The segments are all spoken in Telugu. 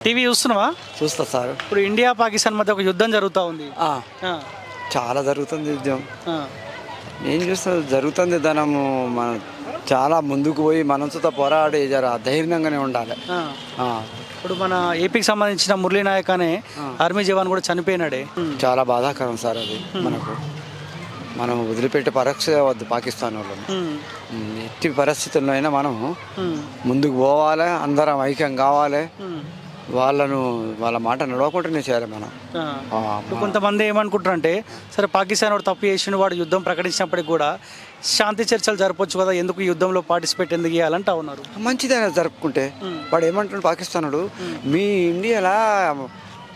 టీవీ చూస్తున్నావా? చూస్తా సార్. ఇప్పుడు ఇండియా పాకిస్తాన్ మధ్య ఒక యుద్ధం జరుగుతూ ఉంది. చాలా జరుగుతుంది యుద్ధం. ఏం చూస్తా జరుగుతుంది ధనము మన చాలా ముందుకు పోయి మనసుతో పోరాడి జర ధైర్యంగానే ఉండాలి. ఇప్పుడు మన ఏపీకి సంబంధించిన మురళీ నాయక్ అనే ఆర్మీ జవాన్ కూడా చనిపోయినాడే. చాలా బాధాకరం సార్ అది మనకు. మనం వదిలిపెట్టే పరీక్ష వద్దు పాకిస్తాన్ వాళ్ళని. ఉమ్, ఎట్టి పరిస్థితుల్లో అయినా మనం ముందుకు పోవాలి అందరం ఐక్యం కావాలి. వాళ్ళను వాళ్ళ మాట నడవకుండానే చేయాలి మనం. కొంతమంది ఏమనుకుంటారు అంటే సరే పాకిస్తాన్ వాడు తప్పు చేసిన వాడు యుద్ధం ప్రకటించినప్పటికి కూడా శాంతి చర్చలు జరపొచ్చు కదా ఎందుకు యుద్ధంలో పార్టిసిపేట్ ఎందుకు చేయాలంటే ఉన్నారు. మంచిదైనా జరుపుకుంటే. వాడు ఏమంటున్నాడు పాకిస్తానుడు మీ ఇండియాలో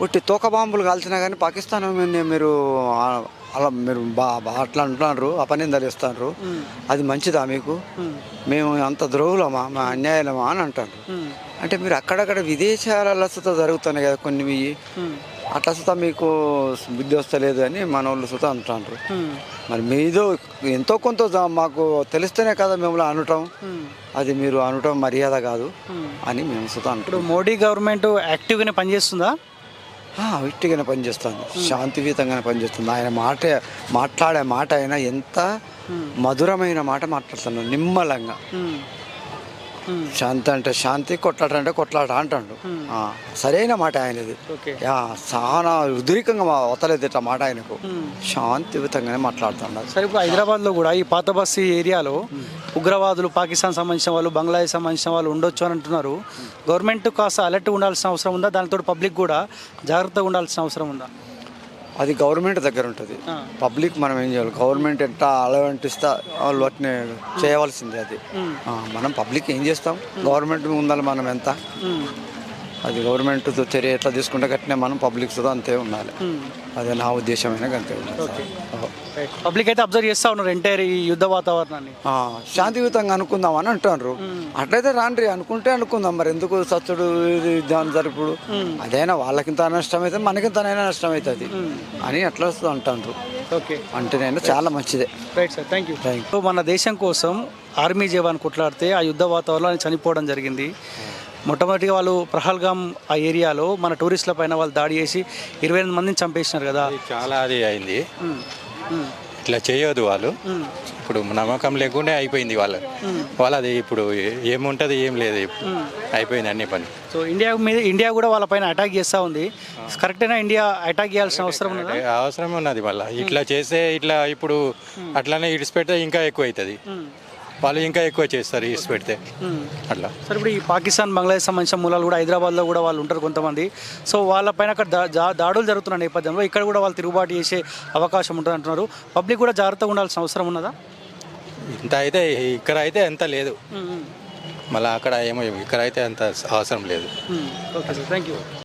ఒట్టి తోక బాంబులు కాల్చినా కానీ పాకిస్తాన్ మీరు అలా మీరు బా బా- అట్లా అంటున్నారు అపనిందలు అది మంచిదా మీకు? మేము. అంత ద్రోహులమా? మా అన్యాయమా అని అంటారు. అంటే మీరు అక్కడక్కడ విదేశాలలో సుత జరుగుతున్నాయి కదా కొన్ని. అట్లా సుత మీకు బుద్ధి వస్తలేదు అని మన వాళ్ళు సుత అంటున్నారు మరి మీదో ఎంతో కొంత మాకు తెలిస్తేనే కదా మిమ్మల్ని అనటం. అది మీరు అనటం మర్యాద కాదు అని మేము సుత అంటాం. ఇప్పుడు మోడీ గవర్నమెంట్ యాక్టివ్గానే పనిచేస్తుందా? విట్టిగానే పనిచేస్తుంది శాంతియుతంగానే పనిచేస్తుంది ఆయన మాట మాట్లాడే మాట అయినా ఎంత మధురమైన మాట మాట్లాడుతున్నాడు. నిమ్మలంగా. శాంతి అంటే శాంతి కొట్లాట అంటే కొట్లాట అంటాడు సరైన మాట ఆయనది. చాలా ఉద్రికంగా అవతలేదు ఇట్లా మాట ఆయనకు. శాంతియుతంగానే మాట్లాడుతున్నాడు. సరే ఇప్పుడు హైదరాబాద్లో కూడా ఈ పాత బస్తీ ఏరియాలో ఉగ్రవాదులు పాకిస్తాన్ సంబంధించిన వాళ్ళు బంగ్లాదేశ్ సంబంధించిన వాళ్ళు ఉండొచ్చు అని అంటున్నారు. గవర్నమెంట్ కాస్త అలర్ట్ ఉండాల్సిన అవసరం ఉందా? దానితో పబ్లిక్ కూడా జాగ్రత్తగా ఉండాల్సిన అవసరం ఉందా? అది గవర్నమెంట్ దగ్గర ఉంటుంది. పబ్లిక్ మనం ఏం చేయాలి? గవర్నమెంట్ ఎంత అలవెంట్ ఇస్తా వాళ్ళు వాటిని చేయవలసింది అది. మనం పబ్లిక్ ఏం చేస్తాం? గవర్నమెంట్ ముందర మనం ఎంత? అది గవర్నమెంట్ చర్య ఎట్లా తీసుకుంటే కట్టినా మనం పబ్లిక్ అంతే ఉండాలి. ఉమ్. అదే నా ఉద్దేశమైన అంతే ఉండాలి. పబ్లిక్ అయితే అబ్జర్వ్ చేస్తూ ఉన్నారు ఎంటైర్ ఈ యుద్ధ వాతావరణాన్ని. శాంతియుతంగా అనుకుందాం అని అంటున్నారు. అట్లయితే రాండ్రి అనుకుంటే అనుకుందాం మరి ఎందుకు ఇది దాని జరుపుడు అదైనా వాళ్ళకింత నష్టం అయితే మనకింతనైనా నష్టం అవుతుంది అని అట్లా అంటారు ఓకే అంటేనైనా చాలా మంచిదే. రైట్ సార్ థ్యాంక్ యూ మన దేశం కోసం ఆర్మీ జవాన్ కొట్లాడితే ఆ యుద్ధ వాతావరణంలో చనిపోవడం జరిగింది. మొట్టమొదటిగా వాళ్ళు ప్రహల్గాం ఆ ఏరియాలో మన టూరిస్టుల పైన వాళ్ళు దాడి చేసి ఇరవై ఎనిమిది మందిని చంపేసినారు కదా. చాలా అది అయింది. ఇట్లా చేయొద్దు వాళ్ళు. ఇప్పుడు నమ్మకం లేకుండా అయిపోయింది వాళ్ళ వాళ్ళది ఇప్పుడు ఏముంటది ఏం లేదు. అయిపోయింది అన్ని పని. సో ఇండియా మీద ఇండియా కూడా వాళ్ళ పైన అటాక్ చేస్తూ ఉంది. కరెక్టేనా ఇండియా అటాక్ చేయాల్సిన అవసరం ఉన్నదా? అవసరం ఉన్నది మళ్ళీ. ఇట్లా చేస్తే ఇట్లా ఇప్పుడు అట్లానే ఇడిచిపెడితే ఇంకా ఎక్కువ అవుతుంది వాళ్ళు ఇంకా ఎక్కువ చేస్తారు ఇడిచిపెడితే ఉమ్. అట్లా. సరే ఇప్పుడు ఈ పాకిస్తాన్ బంగ్లాదేశ్ సంబంధించిన మూలాలు కూడా హైదరాబాద్లో కూడా వాళ్ళు ఉంటారు కొంతమంది. సో వాళ్ళపైన అక్కడ దాడులు జరుగుతున్న నేపథ్యంలో ఇక్కడ కూడా వాళ్ళు తిరుగుబాటు చేసే అవకాశం ఉంటుంది అంటున్నారు. పబ్లిక్ కూడా జాగ్రత్తగా ఉండాల్సిన అవసరం ఉన్నదా? ఇంత అయితే ఇక్కడ అయితే ఎంత లేదు. మళ్ళీ అక్కడ ఏమో ఇక్కడ అయితే అంత అవసరం లేదు. Okay sir thank you